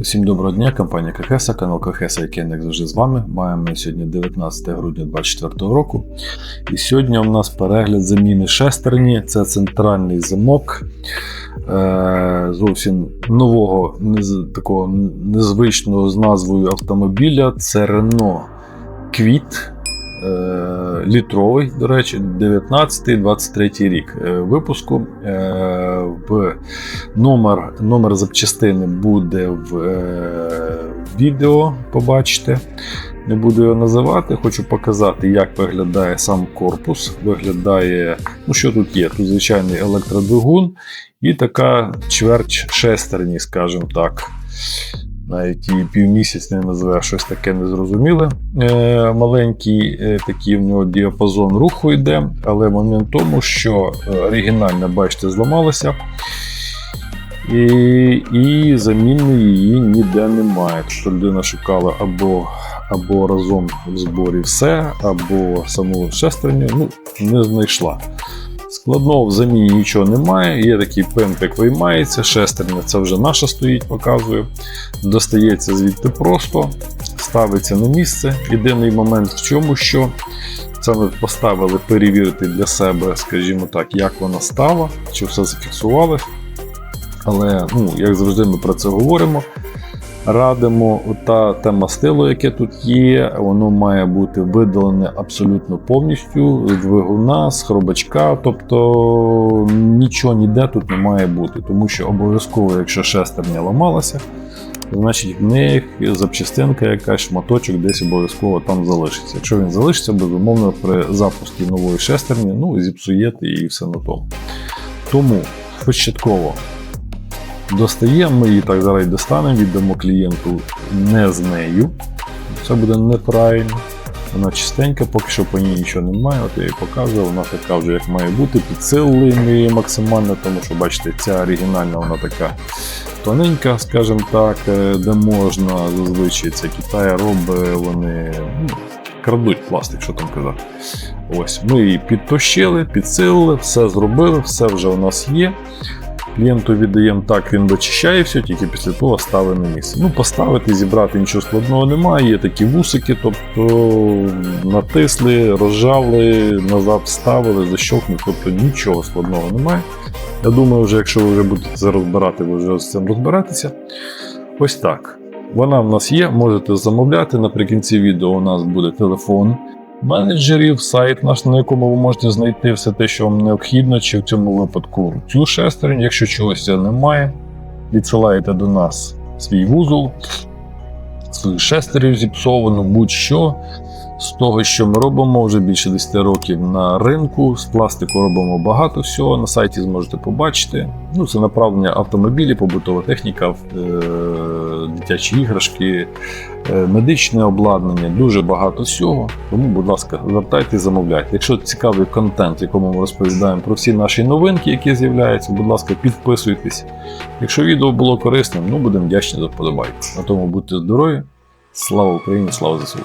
Усім доброго дня, компанія Кахеса, канал Кахеса, який як завжди з вами. Маємо сьогодні 19 грудня 2024 року. І сьогодні у нас перегляд заміни шестерні. Це центральний замок е, зовсім нового, такого незвичного з назвою автомобіля. Це Renault Kwid. Е, Літровий, до речі, 19-23 рік е, випуску. Е, В Номер, номер запчастини буде в відео, побачите. Не буду його називати, хочу показати, як виглядає сам корпус. Виглядає, ну що тут є? Тут звичайний електродвигун і така чверть шестерні, скажімо так. Навіть і півмісяць не називе щось таке незрозуміле. Е, маленький е, такий в нього діапазон руху йде, але момент в тому, що е, оригінальна, бачите, зламалася. І, і заміни її ніде немає. Тобто людина шукала або, або разом в зборі все, або саму шестерню, ну, не знайшла. Складного в заміні нічого немає. Є такий пемпик виймається, шестерня це вже наша стоїть, показую. Достається звідти просто, ставиться на місце. Єдиний момент в чому, що це ми поставили перевірити для себе, скажімо так, як вона стала, чи все зафіксувалось. Але, ну, як завжди, ми про це говоримо. Радимо, та те мастило, яке тут є, воно має бути видалене абсолютно повністю з двигуна, з хробачка, тобто нічого ніде тут не має бути, тому що обов'язково, якщо шестерня ламалася, значить в них запчастинка, якась шматочок десь обов'язково там залишиться. Якщо він залишиться, безумовно, при запуску нової шестерні, ну зіпсуєте і все на тому. Тому початково достаємо, ми її так зараз достанемо, віддамо клієнту не з нею. Це буде неправильно. Вона чистенька, поки що по ній нічого немає, от я її показував, вона така вже як має бути, підсилили ми її максимально, тому що бачите, ця оригінальна вона така тоненька, скажімо так, е, де можна зазвичай це Китай робить, вони ну, крадуть пластик, що там казати. Ось, ми її підтощили, підсилили, все зробили, все вже у нас є. Клієнту віддаємо так, він вичищає все, тільки після того ставить на місце. Ну, поставити, зібрати нічого складного немає. Є такі вусики, тобто натисли, розжали, назад вставили, защовкнули, тобто нічого складного немає. Я думаю, вже якщо ви вже будете це розбирати, ви вже з цим розберетеся. Ось так. Вона в нас є, можете замовляти. Наприкінці відео у нас буде телефон менеджерів, сайт наш, на якому ви можете знайти все те, що вам необхідно, чи в цьому випадку цю шестерню. Якщо чогось немає, відсилаєте до нас свій вузол, свою шестерню зіпсовану, будь-що. З того, що ми робимо вже більше 10 років на ринку, з пластику робимо багато всього. На сайті зможете побачити. Ну, це направлення автомобілі, побутова техніка, е, дитячі іграшки, е, медичне обладнання, дуже багато всього. Тому, будь ласка, звертайтеся, замовляйте. Якщо цікавий контент, в якому ми розповідаємо про всі наші новинки, які з'являються, будь ласка, підписуйтесь. Якщо відео було корисним, ну будемо вдячні за вподобайку. На тому будьте здорові. Слава Україні, слава ЗСУ!